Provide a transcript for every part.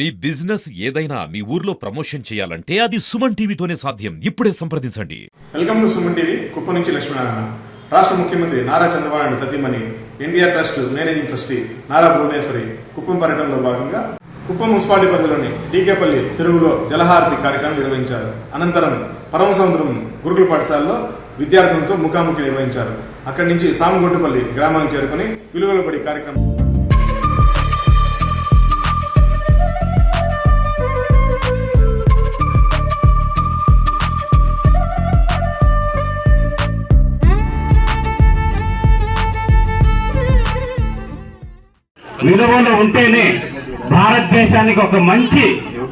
మీ business ఏదైనా మీ ఊర్లో promotion చేయాలంటే అది సుమన్ టీవీతోనే సాధ్యం. ఇప్పుడే సంప్రదించండి. Welcome to Suman TV. కుప్ప నుంచి లక్ష్మీనారాయణ. రాష్ట్ర ముఖ్యమంత్రి నారా చంద్రబాబు సతీమణి NTR trust managing trustee Nara Bhuvaneshwari Kuppam పర్యటనలో భాగంగా కుప్పం మున్సిపాలిటీ పరిధిలోని డీకేపల్లి చెరువులో జలహారతి కార్యక్రమం నిర్వహించారు. అనంతరం పరమసముద్రం గురుకుల పాఠశాలలో విద్యార్థులతో ముఖాముఖి నిర్వహించారు. అక్కడి నుంచి సామగొట్టుపల్లి గ్రామానికి చేరుకుని విలువలపడి కార్యక్రమం విలువలు ఉంటేనే భారతదేశానికి ఒక మంచి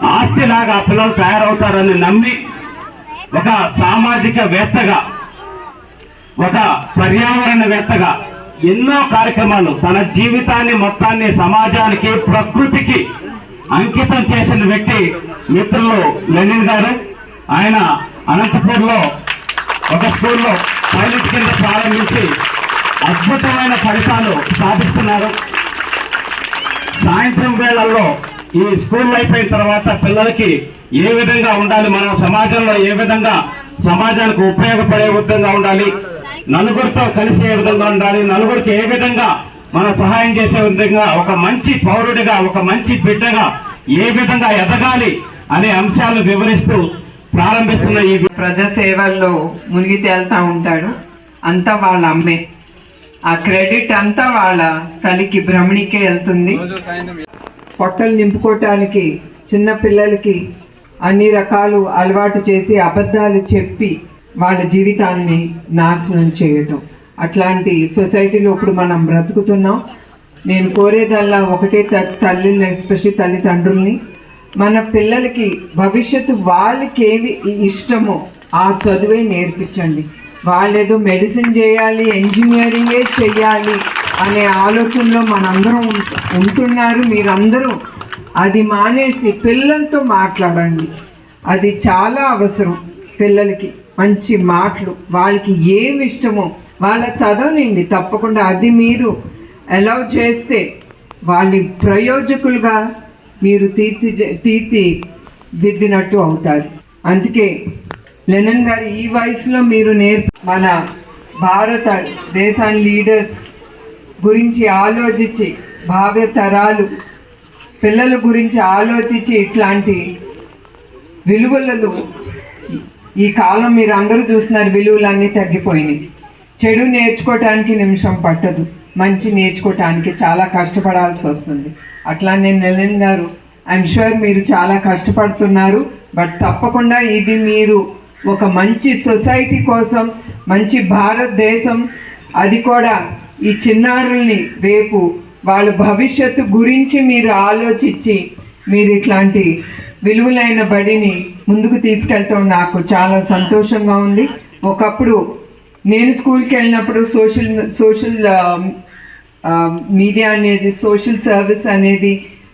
ఆస్తిలాగా ఆ పిల్లలు తయారవుతారని నమ్మి ఒక సామాజిక వేత్తగా ఒక పర్యావరణవేత్తగా ఎన్నో కార్యక్రమాలు తన జీవితాన్ని మొత్తాన్ని సమాజానికి ప్రకృతికి అంకితం చేసిన వ్యక్తి మిత్రులు లెనిన్ గారు. ఆయన అనంతపూర్లో ఒక స్కూల్లో పైలట్ కింద ప్రారంభించి అద్భుతమైన ఫలితాలు సాధిస్తున్నారు. సాయంత్రం వేళల్లో ఈ స్కూల్ అయిపోయిన తర్వాత పిల్లలకి ఏ విధంగా ఉండాలి? మనం సమాజంలో ఏ విధంగా సమాజానికి ఉపయోగపడే విధంగా ఉండాలి? నలుగురితో కలిసి ఏ విధంగా ఉండాలి? నలుగురికి ఏ విధంగా మనం సహాయం చేసే విధంగా ఒక మంచి పౌరుడిగా ఒక మంచి బిడ్డగా ఏ విధంగా ఎదగాలి అనే అంశాలు వివరిస్తూ ప్రారంభిస్తున్న ఈ ప్రజాసేవల్లో మునిగి తేలుతా ఉంటాడు. అంతా వాళ్ళ అమ్మే. ఆ క్రెడిట్ అంతా వాళ్ళ తల్లికి భ్రమణికే వెళ్తుంది. పొట్టలు నింపుకోవటానికి చిన్న పిల్లలకి అన్ని రకాలు అలవాటు చేసి అబద్ధాలు చెప్పి వాళ్ళ జీవితాన్ని నాశనం చేయటం. అట్లాంటి సొసైటీలో ఇప్పుడు మనం బ్రతుకుతున్నాం. నేను కోరేదల్లా ఒకటే తల్లిని ఎస్పెషల్లీ తల్లిదండ్రుల్ని మన పిల్లలకి భవిష్యత్తు వాళ్ళకి ఏవి ఇష్టమో ఆ చదువే నేర్పించండి. వాళ్ళేదో మెడిసిన్ చేయాలి ఇంజనీరింగే చేయాలి అనే ఆలోచనలో మనందరం ఉంటున్నారు మీరందరూ. అది మానేసి పిల్లలతో మాట్లాడండి. అది చాలా అవసరం పిల్లలకి. మంచి మాటలు. వాళ్ళకి ఏమి ఇష్టమో వాళ్ళ చదవనండి తప్పకుండా. అది మీరు అలౌ చేస్తే వాళ్ళని ప్రయోజకులుగా మీరు తీర్చి తీర్చి దిద్దినట్టు అవుతారు. అందుకే లెనన్ గారు ఈ వయసులో మీరు నేర్ప మన భారత దేశాన్ని లీడర్స్ గురించి ఆలోచించి భావ్య తరాలు పిల్లల గురించి ఆలోచించి ఇట్లాంటి విలువలలో ఈ కాలం మీరు అందరూ చూస్తున్నారు విలువలన్నీ తగ్గిపోయినాయి. చెడు నేర్చుకోవటానికి నిమిషం పట్టదు మంచి నేర్చుకోవటానికి చాలా కష్టపడాల్సి వస్తుంది. అట్లా నేను నెలన్ గారు ఐఎమ్ షూర్ మీరు చాలా కష్టపడుతున్నారు బట్ తప్పకుండా ఇది మీరు ఒక మంచి సొసైటీ కోసం మంచి భారతదేశం అది కూడా ఈ చిన్నారుల్ని రేపు వాళ్ళ భవిష్యత్తు గురించి మీరు ఆలోచించి మీరు ఇట్లాంటి విలువలైన బడిని ముందుకు తీసుకెళ్ళటం నాకు చాలా సంతోషంగా ఉంది. ఒకప్పుడు నేను స్కూల్కి వెళ్ళినప్పుడు సోషల్ సోషల్ మీడియా అనేది సోషల్ సర్వీస్ అనేది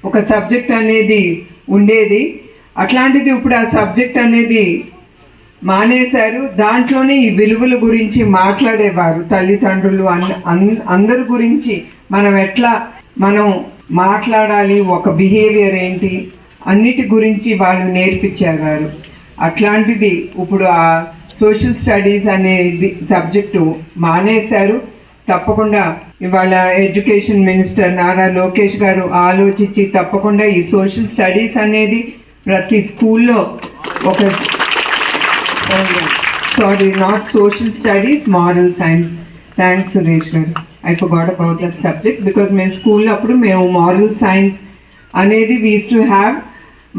ఒక సబ్జెక్ట్ అనేది ఉండేది. అట్లాంటిది ఇప్పుడు ఆ సబ్జెక్ట్ అనేది మానేశారు. దాంట్లోనే ఈ విలువల గురించి మాట్లాడేవారు. తల్లిదండ్రులు అందరి గురించి మనం ఎట్లా మనం మాట్లాడాలి ఒక బిహేవియర్ ఏంటి అన్నిటి గురించి వాళ్ళు నేర్పించేవారు. అట్లాంటిది ఇప్పుడు ఆ సోషల్ స్టడీస్ అనేది సబ్జెక్టు మానేశారు. తప్పకుండా ఇవాళ ఎడ్యుకేషన్ మినిస్టర్ నారా లోకేష్ గారు ఆలోచించి తప్పకుండా ఈ సోషల్ స్టడీస్ అనేది ప్రతి స్కూల్లో ఒక sorry not social studies moral science thanks Suresh garu I forgot about that subject because మేము స్కూల్లో అప్పుడు మేము మారల్ సైన్స్ అనేది వీస్ టు హ్యావ్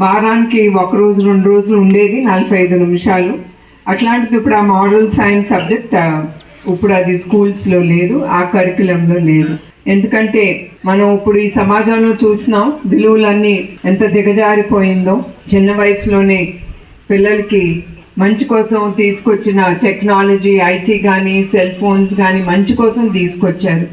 వారానికి ఒక రోజు రెండు రోజులు ఉండేది నలభై ఐదు నిమిషాలు. అట్లాంటిది ఇప్పుడు ఆ మారల్ సైన్స్ సబ్జెక్ట్ ఇప్పుడు అది స్కూల్స్లో లేదు ఆ కరికులంలో లేదు. ఎందుకంటే మనం ఇప్పుడు ఈ సమాజంలో చూసినాం విలువలన్నీ ఎంత దిగజారిపోయిందో. చిన్న వయసులోనే పిల్లలకి మంచి కోసం తీసుకొచ్చిన టెక్నాలజీ ఐటీ కానీ సెల్ ఫోన్స్ కానీ మంచి కోసం తీసుకొచ్చారు.